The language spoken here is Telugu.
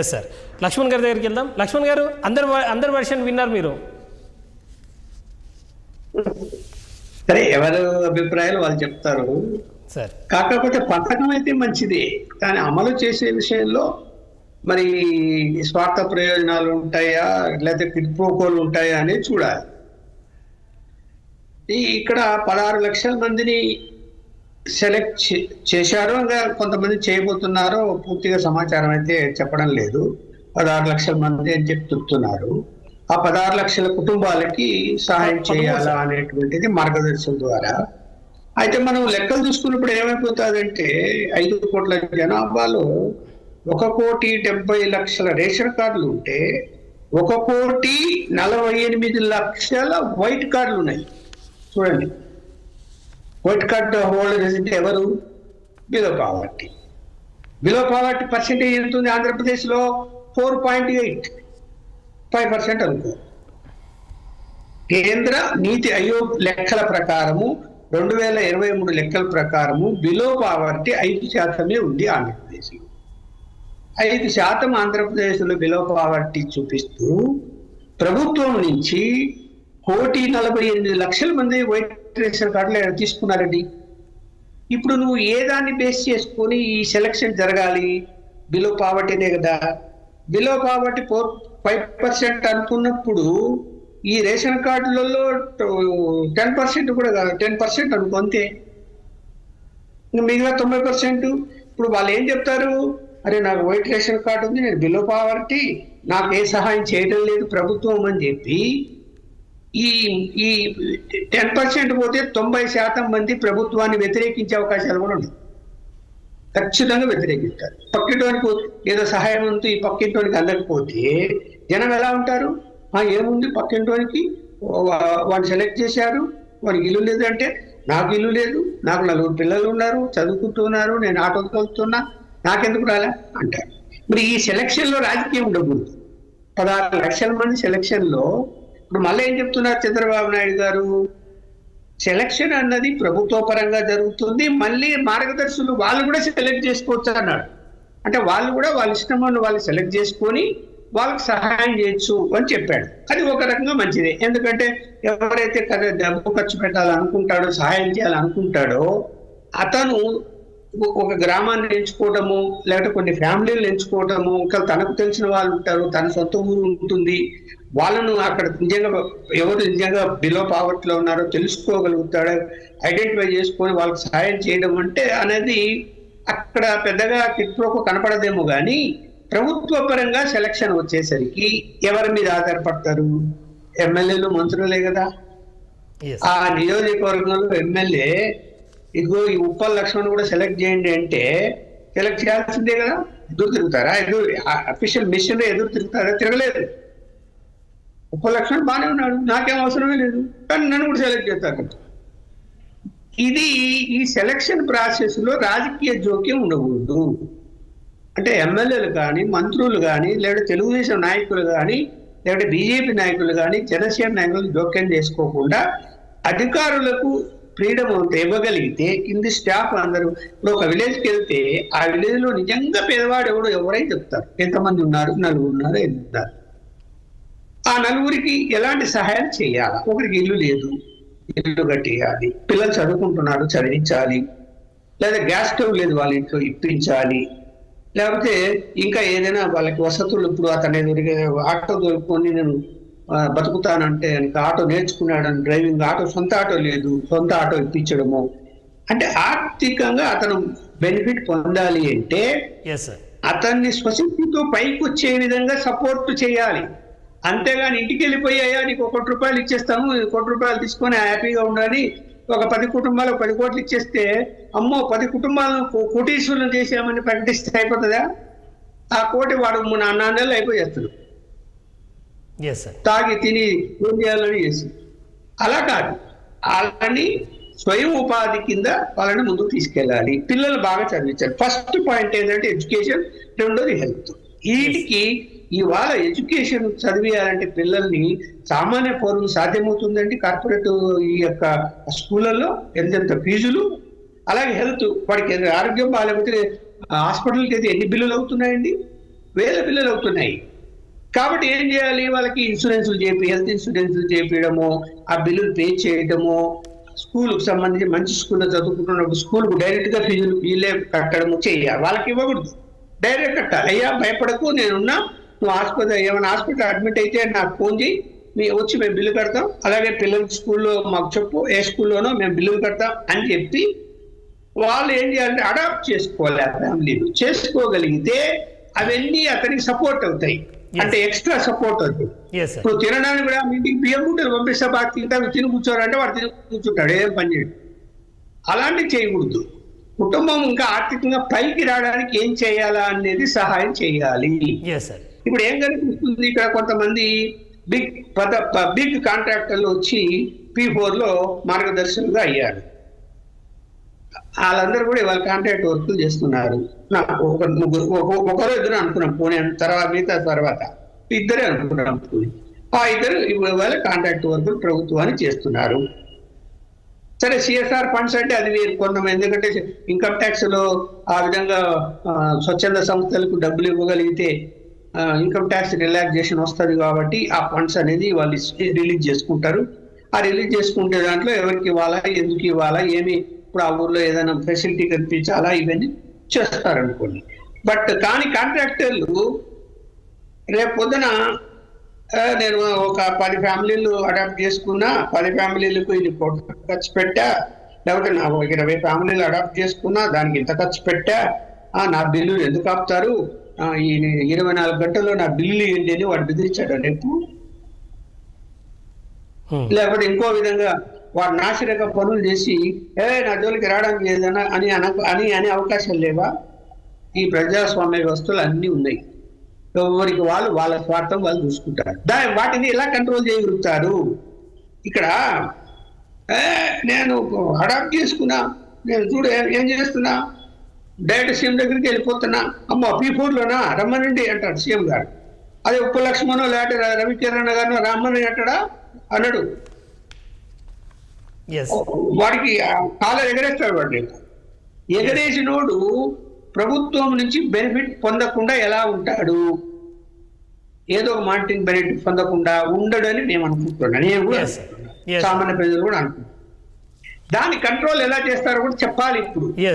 ఎస్ సార్ లక్ష్మణ్ గారి దగ్గరికి వెళ్దాం. లక్ష్మణ్ గారు అందరు అందరు వర్షన్ విన్నారు మీరు. సరే ఎవరు అభిప్రాయాలు వాళ్ళు చెప్తారు. సార్ కాకపోతే పథకం అయితే మంచిదే కానీ అమలు చేసే విషయంలో మరి స్వార్థ ప్రయోజనాలు ఉంటాయా లేకపోతే కిడ్పోకోలు ఉంటాయా అనేది చూడాలి. ఇక్కడ పదహారు లక్షల మందిని సెలెక్ట్ చేశారు. ఇంకా కొంతమంది చేయబోతున్నారో పూర్తిగా సమాచారం అయితే చెప్పడం లేదు. పదహారు లక్షల మంది అని చెప్పి చెప్తున్నారు. ఆ పదహారు లక్షల కుటుంబాలకి సహాయం చేయాలా అనేటువంటిది మార్గదర్శనం ద్వారా. అయితే మనం లెక్కలు చూసుకున్నప్పుడు ఏమైపోతుందంటే ఐదు కోట్ల జనాభాలో ఒక కోటి డెబ్బై లక్షల రేషన్ కార్డులు ఉంటే ఒక కోటి నలభై ఎనిమిది లక్షల వైట్ కార్డులు ఉన్నాయి. చూడండి. వైట్ కార్డ్ హోల్డర్స్ అంటే ఎవరు? Below poverty. Below poverty percentage ఎంత ఉంది ఆంధ్రప్రదేశ్లో four point eight five percent అనుకో. కేంద్ర నీతి ఆయోగ్ లెక్కల ప్రకారము రెండు వేల ఇరవై మూడు లెక్కల ప్రకారము బిలో పావర్టీ ఐదు శాతమే ఉంది ఆంధ్రప్రదేశ్లో. ఐదు శాతం ఆంధ్రప్రదేశ్లో బిలో పావర్టీ చూపిస్తూ ప్రభుత్వం నుంచి కోటి నలభై ఎనిమిది లక్షల మంది వైట్ రేషన్ కార్డులు తీసుకున్నారండి ఇప్పుడు నువ్వు ఏ దాన్ని బేస్ చేసుకొని ఈ సెలక్షన్ జరగాలి? బిలో పావర్టీనే కదా. Below poverty four five percent అనుకున్నప్పుడు ఈ రేషన్ కార్డులలో టెన్ పర్సెంట్ కూడా కాదు టెన్ పర్సెంట్ అనుకో అంతే. మిగతా తొంభై పర్సెంట్ ఇప్పుడు వాళ్ళు ఏం చెప్తారు? అరే నాకు వైట్ రేషన్ కార్డు ఉంది నేను బిలో పావర్టీ నాకు ఏ సహాయం చేయడం లేదు ప్రభుత్వం అని చెప్పి ఈ ఈ టెన్ పర్సెంట్ పోతే తొంభై శాతం మంది ప్రభుత్వాన్ని వ్యతిరేకించే అవకాశాలు కూడా ఉన్నాయి. ఖచ్చితంగా వ్యతిరేకిస్తారు. పక్కింటోనికి ఏదో సహాయం ఉంది ఈ పక్కింటోనికి అందకపోతే జనం ఎలా ఉంటారు? ఏముంది పక్కింటోనికి? వాడిని సెలెక్ట్ చేశారు వాడికి ఇల్లు లేదంటే నాకు ఇల్లు లేదు నాకు నలుగురు పిల్లలు ఉన్నారు చదువుకుంటున్నారు నేను ఆటో తోలుతున్నా నాకెందుకు రాలే అంటారు. మరి ఈ సెలక్షన్లో రాజకీయం ఉండకూడదు. పదహారు లక్షల మంది సెలక్షన్లో ఇప్పుడు మళ్ళీ ఏం చెప్తున్నారు చంద్రబాబు నాయుడు గారు? సెలక్షన్ అన్నది ప్రభుత్వ పరంగా జరుగుతుంది. మళ్ళీ మార్గదర్శులు వాళ్ళు కూడా సెలెక్ట్ చేసుకోవచ్చు అన్నాడు. అంటే వాళ్ళు కూడా వాళ్ళ ఇష్టం వాళ్ళు సెలెక్ట్ చేసుకొని వాళ్ళకి సహాయం చేయొచ్చు అని చెప్పాడు. అది ఒక రకంగా మంచిదే. ఎందుకంటే ఎవరైతే కదా డబ్బు ఖర్చు పెట్టాలనుకుంటాడో సహాయం చేయాలనుకుంటాడో అతను ఒక గ్రామాన్ని ఎంచుకోవటము లేకపోతే కొన్ని ఫ్యామిలీలు ఎంచుకోవటము ఇంకా తనకు తెలిసిన వాళ్ళు ఉంటారు తన సొంత ఊరు ఉంటుంది వాళ్ళను అక్కడ నిజంగా ఎవరు నిజంగా బిలో పావర్టీలో ఉన్నారో తెలుసుకోగలుగుతాడో ఐడెంటిఫై చేసుకొని వాళ్ళకి సహాయం చేయడం అంటే అనేది అక్కడ పెద్దగా కిట్ప్రోకు కనపడదేమో కానీ ప్రభుత్వ పరంగా సెలక్షన్ వచ్చేసరికి ఎవరి మీద ఆధారపడతారు? ఎమ్మెల్యేలు మంత్రులే కదా. ఆ నియోజకవర్గంలో ఎమ్మెల్యే ఇదిగో ఈ ఉప్పల్ లక్ష్మణ్ కూడా సెలెక్ట్ చేయండి అంటే సెలెక్ట్ చేయాల్సిందే కదా. ఎదురు తిరుగుతారా? ఎదురు అఫీషియల్ మిషన్ ఎదురు తిరుగుతారా? తిరగలేదు. ఉప్పల్ లక్ష్మణ్ బాగానే ఉన్నాడు. నాకేం అవసరమే లేదు. కానీ నన్ను కూడా సెలెక్ట్ చేస్తారు. ఇది ఈ సెలక్షన్ ప్రాసెస్లో రాజకీయ జోక్యం ఉండకూడదు. అంటే ఎమ్మెల్యేలు కానీ మంత్రులు కానీ లేదా తెలుగుదేశం నాయకులు కానీ లేదంటే బీజేపీ నాయకులు కానీ జనసేన నాయకులు జోక్యం చేసుకోకుండా అధికారులకు ఫ్రీడమ్ ఇవ్వగలిగితే కింది స్టాఫ్ అందరూ ఇప్పుడు ఒక విలేజ్కి వెళ్తే ఆ విలేజ్లో నిజంగా పేదవాడు ఎవడో ఎవరైనా చెప్తారు. ఎంతమంది ఉన్నారు? నలుగురు ఉన్నారు ఎన్ని ఉన్నారు. ఆ నలుగురికి ఎలాంటి సహాయం చేయాలి? ఒకరికి ఇల్లు లేదు ఇల్లు కట్టేయాలి పిల్లలు చదువుకుంటున్నారు చదివించాలి లేదా గ్యాస్ స్టవ్ లేదు వాళ్ళ ఇంట్లో ఇప్పించాలి. లేకపోతే ఇంకా ఏదైనా వాళ్ళకి వసతులు ఇప్పుడు అతను ఆటో దొరుకుకొని నేను బతుకుతానంటే ఇంకా ఆటో నేర్చుకున్నాడని డ్రైవింగ్ ఆటో సొంత ఆటో లేదు సొంత ఆటో ఇప్పించడము. అంటే ఆర్థికంగా అతను బెనిఫిట్ పొందాలి అంటే అతన్ని స్వశక్తితో పైకి వచ్చే విధంగా సపోర్ట్ చేయాలి. అంతేగాని ఇంటికి వెళ్ళిపోయాయా నీకు ఒక కోటి రూపాయలు ఇచ్చేస్తాము కోటి రూపాయలు తీసుకొని హ్యాపీగా ఉండాలి. ఒక పది కుటుంబాలకు పది కోట్లు ఇచ్చేస్తే అమ్మో పది కుటుంబాలను కోటీశ్వరులను చేసామని ప్రకటిస్తే అయిపోతుందా? ఆ కోటి వాడు మూడు నెలలు అయిపోయేస్తాడు తాగి తిని ఏం చేయాలని చేసి అలా కాదు. వాళ్ళని స్వయం ఉపాధి కింద వాళ్ళని ముందుకు తీసుకెళ్ళాలి. పిల్లలు బాగా చదివించాలి. ఫస్ట్ పాయింట్ ఏంటంటే ఎడ్యుకేషన్ రెండోది హెల్త్. వీటికి ఇవాళ ఎడ్యుకేషన్ చదివేయాలంటే పిల్లల్ని సామాన్య పౌరులు సాధ్యమవుతుందండి కార్పొరేట్ ఈ యొక్క స్కూళ్ళల్లో ఎంతెంత ఫీజులు? అలాగే హెల్త్ వాడికి ఆరోగ్యం బాగాలేకపోతే హాస్పిటల్కి అయితే ఎన్ని బిల్లులు అవుతున్నాయండి? వేల బిల్లులు అవుతున్నాయి. కాబట్టి ఏం చేయాలి? వాళ్ళకి ఇన్సూరెన్స్లు చేపి హెల్త్ ఇన్సూరెన్స్లు చేపించడము ఆ బిల్లులు పే చేయడము స్కూల్కి సంబంధించి మంచి స్కూల్లో చదువుకుంటున్నప్పుడు స్కూల్కు డైరెక్ట్గా ఫీజులు వీళ్ళే కట్టడము చేయాలి. వాళ్ళకి ఇవ్వకూడదు. డైరెక్ట్ కట్టాలి. అయ్యా భయపడకు నేనున్నా నువ్వు హాస్పిటల్ ఏమైనా హాస్పిటల్ అడ్మిట్ అయితే నాకు ఫోన్ చేయి మీ వచ్చి మేము బిల్లు కడతాం. అలాగే పిల్లలకి స్కూల్లో మాకు చెప్పు ఏ స్కూల్లోనో మేము బిల్లులు కడతాం అని చెప్పి వాళ్ళు ఏం చేయాలంటే అడాప్ట్ చేసుకోవాలి ఆ ఫ్యామిలీలు చేసుకోగలిగితే అవన్నీ అతనికి సపోర్ట్ అవుతాయి. అంటే ఎక్స్ట్రా సపోర్ట్ సార్ ఇప్పుడు తినడానికి కూడా మీ ఇంటికి బియ్యం గుంటలు పంపిస్తే బాగా తింటారు తిని కూర్చోరంటే వాడు తిని కూర్చుంటాడు ఏం పని చేయడు. అలాంటివి చేయకూడదు. కుటుంబం ఇంకా ఆర్థికంగా పైకి రావడానికి ఏం చేయాలా అనేది సహాయం చేయాలి. సార్ ఇప్పుడు ఏం కనిపిస్తుంది ఇక్కడ కొంతమంది బిగ్ పద బిగ్ కాంట్రాక్టర్లు వచ్చి పీ ఫోర్లో మార్గదర్శకులుగా అయ్యారు. వాళ్ళందరూ కూడా ఇవాళ కాంట్రాక్ట్ వర్కులు చేస్తున్నారు. నాకు ఒక ముగ్గురు ఒకరో ఇద్దరు అనుకున్నాం పోనీ తర్వాత మిగతా తర్వాత. ఇద్దరే అనుకున్నాం పూణే ఆ ఇద్దరు ఇవాళ కాంట్రాక్ట్ వర్కులు ప్రభుత్వాన్ని చేస్తున్నారు. సరే సిఎస్ఆర్ ఫండ్స్ అంటే అది వేరు. కొంతమంది ఎందుకంటే ఇన్కమ్ ట్యాక్స్లో ఆ విధంగా స్వచ్ఛంద సంస్థలకు డబ్బులు ఇవ్వగలిగితే ఇన్కమ్ ట్యాక్స్ రిలాక్సేషన్ వస్తుంది కాబట్టి ఆ ఫండ్స్ అనేది వాళ్ళు రిలీజ్ చేసుకుంటారు. ఆ రిలీజ్ చేసుకుంటే దాంట్లో ఎవరికి ఇవ్వాలా ఎందుకు ఇవ్వాలా ఏమి ఇప్పుడు ఆ ఊర్లో ఏదైనా ఫెసిలిటీ కనిపించాలా ఇవన్నీ చేస్తారనుకోండి. బట్ కానీ కాంట్రాక్టర్లు రేపు పొద్దున నేను ఒక పది ఫ్యామిలీలు అడాప్ట్ చేసుకున్నా పది ఫ్యామిలీలకు ఇది ఖర్చు పెట్టా లేకపోతే నా ఒక ఇరవై ఫ్యామిలీలు అడాప్ట్ చేసుకున్నా దానికి ఇంత ఖర్చు పెట్టా నా బిల్లులు ఎందుకు ఆపుతారు? ఇరవై నాలుగు గంటల్లో నా బిల్లు ఏంటి అని వాడు బెదిరించాడు. రేపు. లేకపోతే ఇంకో విధంగా వాడు నాసిరక పనులు చేసి ఏ నా జోలికి రావడానికి ఏదైనా అని అన అని అనే అవకాశం లేవా? ఈ ప్రజాస్వామ్య వ్యవస్థలు అన్నీ ఉన్నాయి. ఎవరికి వాళ్ళు వాళ్ళ స్వార్థం వాళ్ళు చూసుకుంటారు. దా వాటిని ఎలా కంట్రోల్ చేయగలుగుతారు? ఇక్కడ ఏ నేను అడాప్ట్ చేసుకున్నా నేను చూడు ఏం చేస్తున్నా డైరెక్ట్ సీఎం దగ్గరికి వెళ్ళిపోతున్నా. అమ్మ పీ లోనా రమ్మనండి అంటాడు సీఎం గారు. అదే ఉప్పు లక్ష్మణో లేకపోతే రవికిరణ్ గారు రమ్మని అంటాడా? అన్నాడు వాడికి కాలర్ ఎగరేస్తాడు వాడిని ఎగరేసినోడు ప్రభుత్వం నుంచి బెనిఫిట్ పొందకుండా ఎలా ఉంటాడు? ఏదో ఒక మానిటరింగ్ బెనిఫిట్ పొందకుండా ఉండడని మేము అనుకుంటున్నాం. నేను కూడా. అనుకుంటున్నాను. సామాన్య ప్రజలు కూడా అనుకుంటున్నాం దాని కంట్రోల్ ఎలా చేస్తారో కూడా చెప్పాలి ఇప్పుడు.